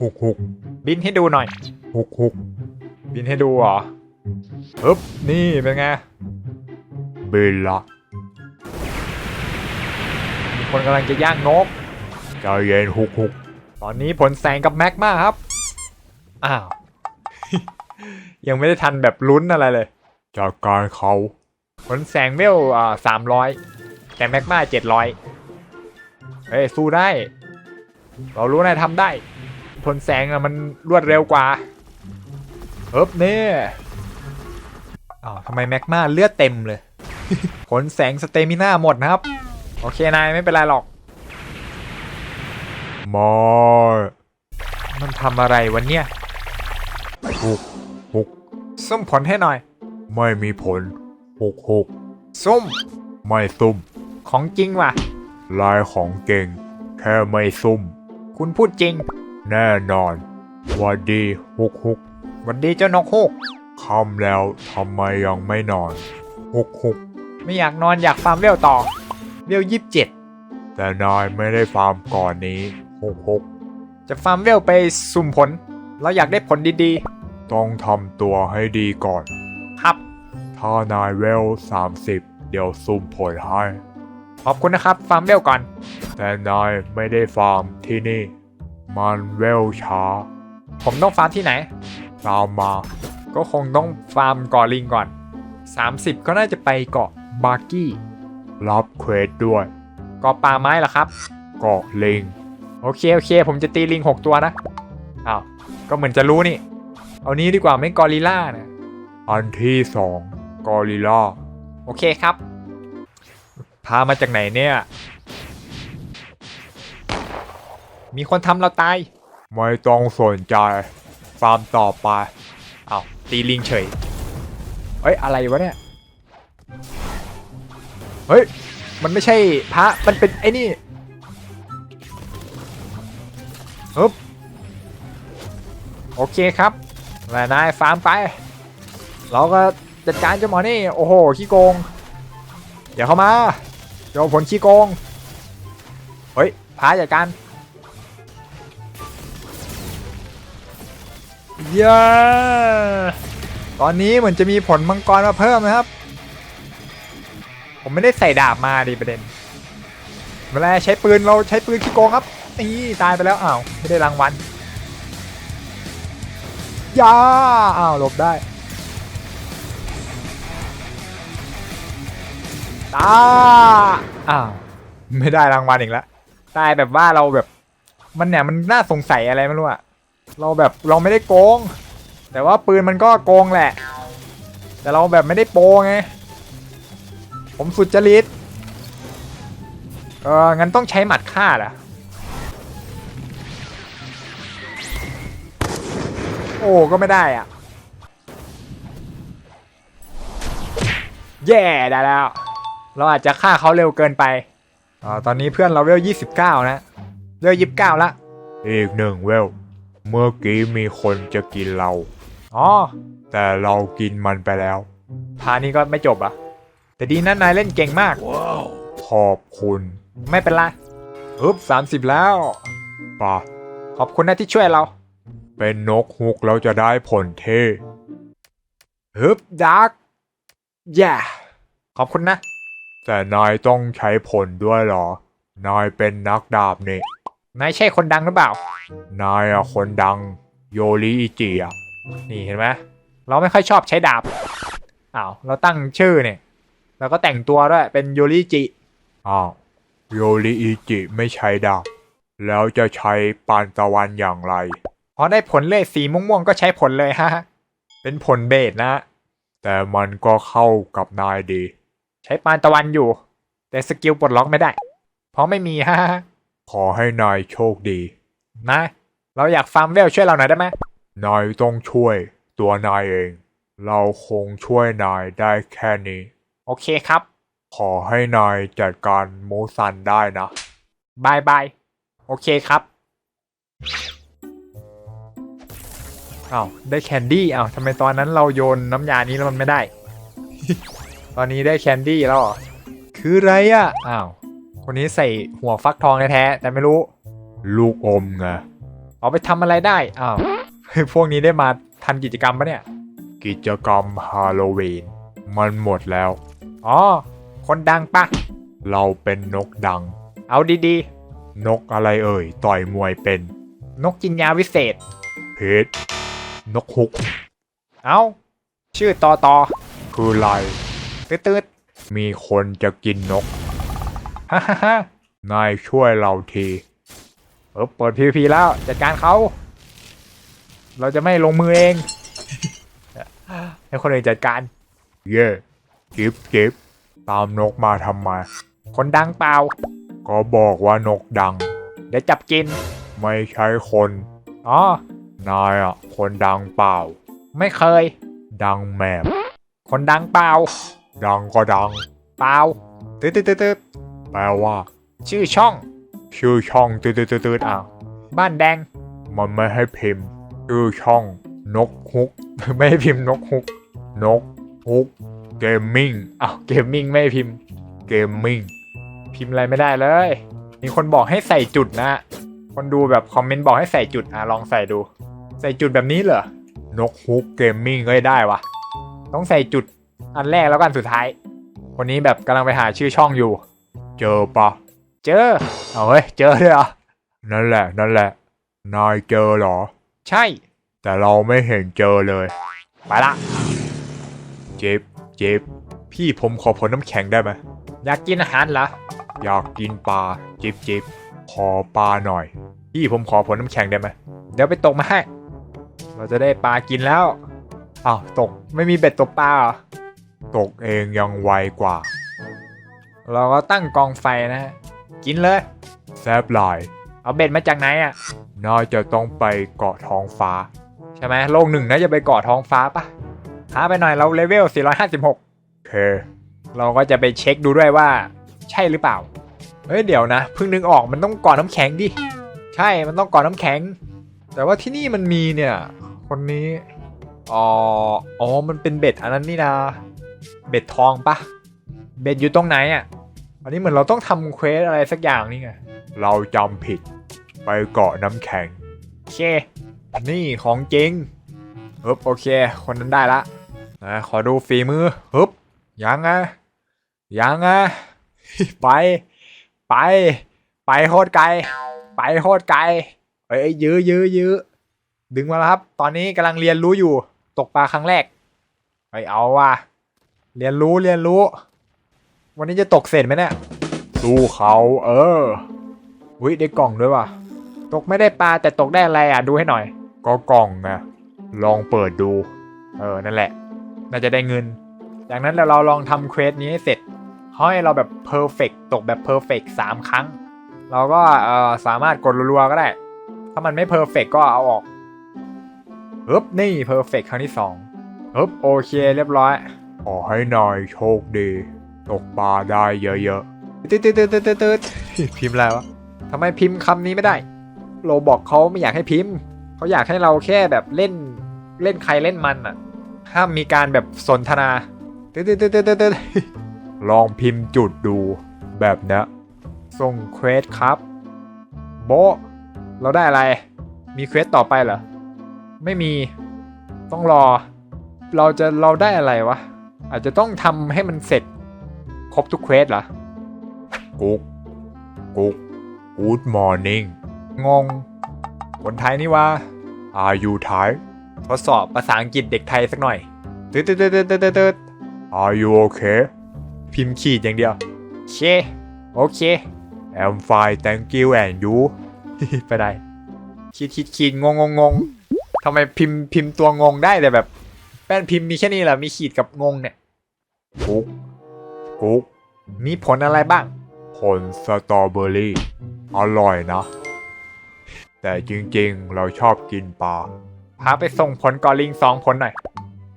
หุกหุกบินให้ดูหน่อยหุกหุกบินให้ดูเหรอฮึบนี่เป็นไงบินละมีคนกำลังจะย่างนกใจเย็นหุกหุกตอนนี้ผลแสงกับแม็กมาครับ อ้าว ยังไม่ได้ทันแบบลุ้นอะไรเลย จากการเขาผลแสงเวลอ่าสามร้อยแต่แม็กมาเจ็ดร้อยเฮ้ยสู้ได้ เรารู้นายทำได้ ผลแสงอะมันรวดเร็วกว่าเฮ้บเนี่ยอ้าวทำไมแม็กมาเลือดเต็มเลยผลแสงสเตมิน่าหมดนะครับ โอเคนายไม่เป็นไรหรอกมอมันทำอะไรวันเนี้ยหุกหุกส้มผลให้หน่อย ไม่มีผลหุกหุกส้ม ไม่ซุ่ม ของจริงว่ะ ลายของเก่ง แค่ไม่ซุ่ม คุณพูดจริง แน่นอนหวัดดีหุกหุกหวันดีเจ้านกฮูกค่ำแล้วทำไมยังไม่นอนหุกหุกไม่อยากนอนอยากฟาร์มเวลต่อ เวลยี่สิบเจ็ดแต่นายไม่ได้ฟาร์มก่อนนี้หุกหุกจะฟาร์มเวลไปสุ่มผล เราอยากได้ผลดีต้องทำตัวให้ดีก่อนๆครับ ถ้านายเวล30เดี๋ยวซุ่มผลให้ ขอบคุณนะครับ ฟาร์มเวลก่อน แต่นายไม่ได้ฟาร์มที่นี่ มันเวลช้า ผมต้องฟาร์มที่ไหนตามมา ก็คงต้องฟาร์มเกาะลิงก่อน 30 ก็น่าจะไปเกาะบาร์กี้ รับเควสด้วย เกาะป่าไม้เหรอครับ เกาะลิง โอเคโอเค ผมจะตีลิง 6 ตัวนะ อ้าว ก็เหมือนจะรู้นี่ เอานี้ดีกว่าไม่กอริลล่านะ อันที่สองกอริลล่า โอเคครับ พามาจากไหนเนี่ย มีคนทำเราตาย ไม่ต้องสนใจ ฟาร์มต่อไป เอ้าตีลิงเฉย เฮ้ย อะไรวะเนี่ย เฮ้ย มันไม่ใช่พระ มันเป็นไอ้นี่ฮึบโอเคครับแล้วนายฟาร์มไป เราก็จัดการเจ้าหมอนี่ โอ้โห ขี้โกง เดี๋ยวเข้ามาเจ้าผลขี้โกง เฮ้ยพาจัดการ เย้ตอนนี้เหมือนจะมีผลมังกรมาเพิ่มนะครับ ผมไม่ได้ใส่ดาบมาดิประเด็น เวลาใช้ปืนเราใช้ปืนขี้โกงครับนี่ตายไปแล้วอ้าวไม่ได้รางวัลยาอ้าวหลบได้ ตา อ้าว ไม่ได้รางวัลอีกแล้ว ตายแบบว่าเราแบบ มันเนี่ยมันน่าสงสัยอะไรไม่รู้อะ เราแบบเราไม่ได้โกง แต่ว่าปืนมันก็โกงแหละ แต่เราแบบไม่ได้โปไง ผมสุดจริต เอองั้นต้องใช้หมัดฆ่าล่ะ โอ้ก็ไม่ได้อะ แย่ได้แล้ว เราอาจจะฆ่าเขาเร็วเกินไปอ่าตอนนี้เพื่อนเราเวล29 นะ เวล29 ละ อีกหนึ่งเวล เมื่อกี้มีคนจะกินเรา อ๋อ แต่เรากินมันไปแล้ว พานี้ก็ไม่จบอะแต่ดีนะนายเล่นเก่งมาก ขอบคุณ ไม่เป็นไรอึ๊บ30แล้วป่ะขอบคุณนะที่ช่วยเรา เป็นนกฮุกแล้วจะได้ผลเท่ฮึบดาร์กแย่ขอบคุณนะ แต่นายต้องใช้ผลด้วยเหรอ นายเป็นนักดาบนี่ นายใช่คนดังหรือเปล่า นายอะคนดังโยริอิจิอะนี่เห็นไหมเราไม่ค่อยชอบใช้ดาบอ้าวเราตั้งชื่อเนี่ยแล้วก็แต่งตัวด้วยเป็นโยริจิอ้าวโยริอิจิไม่ใช้ดาบแล้วจะใช้ปานตะวันอย่างไรพอได้ผลเลขสีม่วงๆก็ใช้ผลเลยฮะ เป็นผลเบสนะ แต่มันก็เข้ากับนายดี ใช้ปานตะวันอยู่ แต่สกิลปลดล็อกไม่ได้ เพราะไม่มีฮะ ขอให้นายโชคดี นะ เราอยากฟาร์มเวลช่วยเราหน่อยได้ไหมนายต้องช่วยตัวนายเอง เราคงช่วยนายได้แค่นี้ โอเคครับ ขอให้นายจัดการมูซันได้นะบายบาย โอเคครับอ้าวได้แคนดี้อ้าวทำไมตอนนั้นเราโยนน้ำยานี้แล้วมันไม่ได้ ตอนนี้ได้แคนดี้แล้วเหรอคืออะไรอะอ้าว คนนี้ใส่หัวฟักทองแท้ๆแต่ไม่รู้ ลูกอมไงเอาไปทำอะไรได้อ้าวพวกนี้ได้มาทันกิจกรรมปะเนี่ย กิจกรรมฮาโลวีนมันหมดแล้ว อ๋อ คนดังปะ เราเป็นนกดัง เอาดีนกอะไรเอ่ย ต่อยมวยเป็นๆนกกินยาวิเศษ เพชรนกฮุก เอาชื่อตอตอคืออะไรตืดตืดมีคนจะกินนกๆ ฮ่าฮ่านายช่วยเราทีเออเปิด PVP แล้วจัดการเขา เราจะไม่ลงมือเอง ให้คนอื่นจัดการ เย่จิบจิบตามนกมาทำไมคนดังเปล่า ก็บอกว่านกดัง เดี๋ยวจับกิน ไม่ใช่คนอ๋อนายอะ คนดังเปล่า ไม่เคย ดังแมบคนดังเปล่า ดังก็ดัง เปล่าตืดตืดตืดตืด แปลว่า ชื่อช่อง ชื่อช่องตืดตืดตืดตืดอะบ้านแดง มันไม่ให้พิมพ์ ชื่อช่อง นกฮุก ไม่ให้พิมพ์นกฮุก นกฮุกเกมมิ่งอ้าวเกมมิ่งไม่ให้พิมพ์เกมมิ่งพิมพ์อะไรไม่ได้เลย มีคนบอกให้ใส่จุดนะ คนดูแบบคอมเมนต์บอกให้ใส่จุดอะลองใส่ดู ใส่จุดแบบนี้เหรอนกฮุกเกมมิ่งก็ได้วะต้องใส่จุดอันแรกแล้วกันสุดท้ายคนนี้แบบกำลังไปหาชื่อช่องอยู่ เจอปะเจอ เอาเฮ้ย เจอเลยเหรอ นั่นแหละ นั่นแหละ นายเจอเหรอ ใช่ แต่เราไม่เห็นเจอเลย ไปละ เจ็บ เจ็บ พี่ผมขอผลน้ำแข็งได้ไหม อยากกินอาหารเหรอ อยากกินปลาจิบจิบขอปลาหน่อย พี่ผมขอผลน้ำแข็งได้ไหม เดี๋ยวไปตกมาให้ เราจะได้ปลากินแล้วอ้าวตก ไม่มีเบ็ดตกปลาเหรอ ตกเองยังไวกว่า เราก็ตั้งกองไฟนะฮะกินเลยแซบหลายเอาเบ็ดมาจากไหนอะน่าจะต้องไปเกาะท้องฟ้า ใช่ไหมโลกหนึ่งน่าจะไปเกาะท้องฟ้าปะหาไปหน่อยเราเลเวล 456โอเคเราก็จะไปเช็คดูด้วยว่า ใช่หรือเปล่า เฮ้ยเดี๋ยวนะเพิ่งนึกออกมันต้องก่อนน้ำแข็งดิ ใช่มันต้องก่อนน้ำแข็ง แต่ว่าที่นี่มันมีเนี่ย คนนี้อ๋ออ๋อมันเป็นเบ็ดอันนั้นนี่นะเบ็ดทองปะเบ็ดอยู่ตรงไหนอะ อันนี้เหมือนเราต้องทำเควสอะไรสักอย่างนี่ไง เราจำผิด ไปเกาะน้ำแข็งโอเค นี่ของจริงฮึบโอเค คนนั้นได้ละนะขอดูฝีมือฮึบยังไงยังไงไป ไป ไปโคตรไกล ไปโคตรไกลเอ้ยยื้อยื้อยื้อดึงมาแล้วครับ ตอนนี้กำลังเรียนรู้อยู่ ตกปลาครั้งแรก ไปเอาว่ะ เรียนรู้เรียนรู้ วันนี้จะตกเสร็จไหมเนี่ยสู้เขาเอออุ้ยได้กล่องด้วยว่ะ ตกไม่ได้ปลาแต่ตกได้อะไรอะดูให้หน่อย ก็กล่องไงลองเปิดดู เออนั่นแหละ น่าจะได้เงิน จากนั้นเราเราลองทำเควสนี้ให้เสร็จเขาให้เราแบบเพอร์เฟกตกแบบเพอร์เฟกสามครั้ง เราก็เออสามารถกดรัวๆก็ได้ ถ้ามันไม่เพอร์เฟกก็เอาออกฮึบนี่เพอร์เฟกครั้งที่สองฮึบโอเคเรียบร้อยขอให้นายโชคดี ตกปลาได้เยอะตืดตืดตืดตืดตืดพิมพ์อะไรวะทำไมพิมพ์คำนี้ไม่ได้โรบอกเขาไม่อยากให้พิมพ์เขาอยากให้เราแค่แบบเล่นเล่นใครเล่นมันอะ ห้ามมีการแบบสนทนาตืดตืดตืดตืดตืดๆลองพิมพ์จุดดูแบบเนี้ยส่งเควสครับโบะเราได้อะไร มีเควสต่อไปเหรอ ไม่มี ต้องรอ เราจะเราได้อะไรวะ อาจจะต้องทำให้มันเสร็จ ครบทุกเควสเหรอ กุ๊ก กุ๊ก Good morning งง คนไทยนี่วะ Are you Thai ทดสอบภาษาอังกฤษเด็กไทยสักหน่อยตืดตืดตืดตืดตืดตืด Are you okay พิมพ์ขีดอย่างเดียวโอเคโอเค I'm fine thank you and you ไปได้ขีดขีดขีดงงงงงทำไมพิมพ์พิมพ์ตัวงงได้แต่แบบแป้นพิมพ์มีแค่นี้เหรอมีขีดกับงงเนี่ยกุ๊ก กุ๊กมีผลอะไรบ้าง ผลสตรอเบอรี่ อร่อยนะ แต่จริงๆ เราชอบกินปลา พาไปส่งผลกอลิงสองผลหน่อย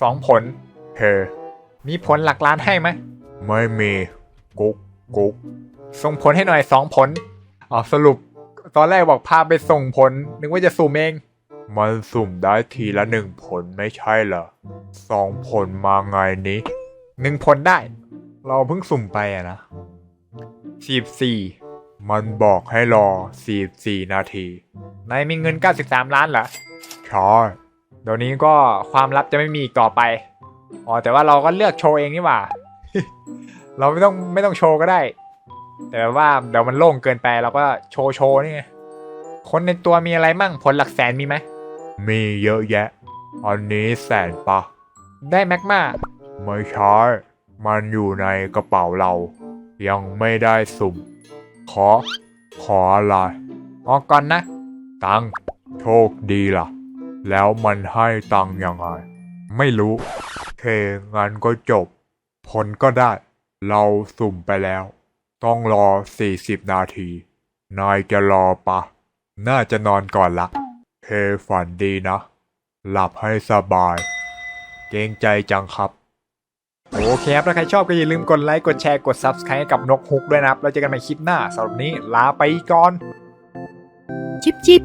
สองผล เฮ้มีผลหลักล้านให้ไหม ไม่มี กุ๊กกุ๊กส่งผลให้หน่อยสองผลอ๋อสรุป ตอนแรกบอกพาไปส่งผล นึกว่าจะสุ่มเอง มันสุ่มได้ทีละหนึ่งผลไม่ใช่เหรอสองผลมาไงนี้หนึ่งผลได้ เราเพิ่งสุ่มไปอะนะสี่สี่มันบอกให้รอ44นาที นายมีเงิน 93 ล้านเหรอใช่เดี๋ยวนี้ก็ความลับจะไม่มีอีกต่อไป อ๋อ แต่ว่าเราก็เลือกโชว์เองนี่หว่า เราไม่ต้องไม่ต้องโชว์ก็ได้ แต่ว่าเดี๋ยวมันโล่งเกินไปเราก็โชว์โชว์นี่ไง คนในตัวมีอะไรมั่งผลหลักแสนมีไหม มีเยอะแยะ อันนี้แสนปะ ได้แมกมาไม่ใช่ มันอยู่ในกระเป๋าเรา ยังไม่ได้สุ่ม ขอ ขออะไรออก่อนนะ ตังโชคดีล่ะ แล้วมันให้ตังยังไง ไม่รู้เคงั้นก็จบ ผลก็ได้ เราสุ่มไปแล้ว ต้องรอ40นาที นายจะรอปะ น่าจะนอนก่อนละเคฝันดีนะ หลับให้สบาย เกรงใจจังครับ โอเคครับ ถ้าใครชอบก็อย่าลืมกดไลค์ กดแชร์ กด Subscribe กับนกฮุกด้วยนะครับแล้วเจอกันใหม่คลิปหน้าสำหรับนนี้ลาไปก่อน จิบจิบ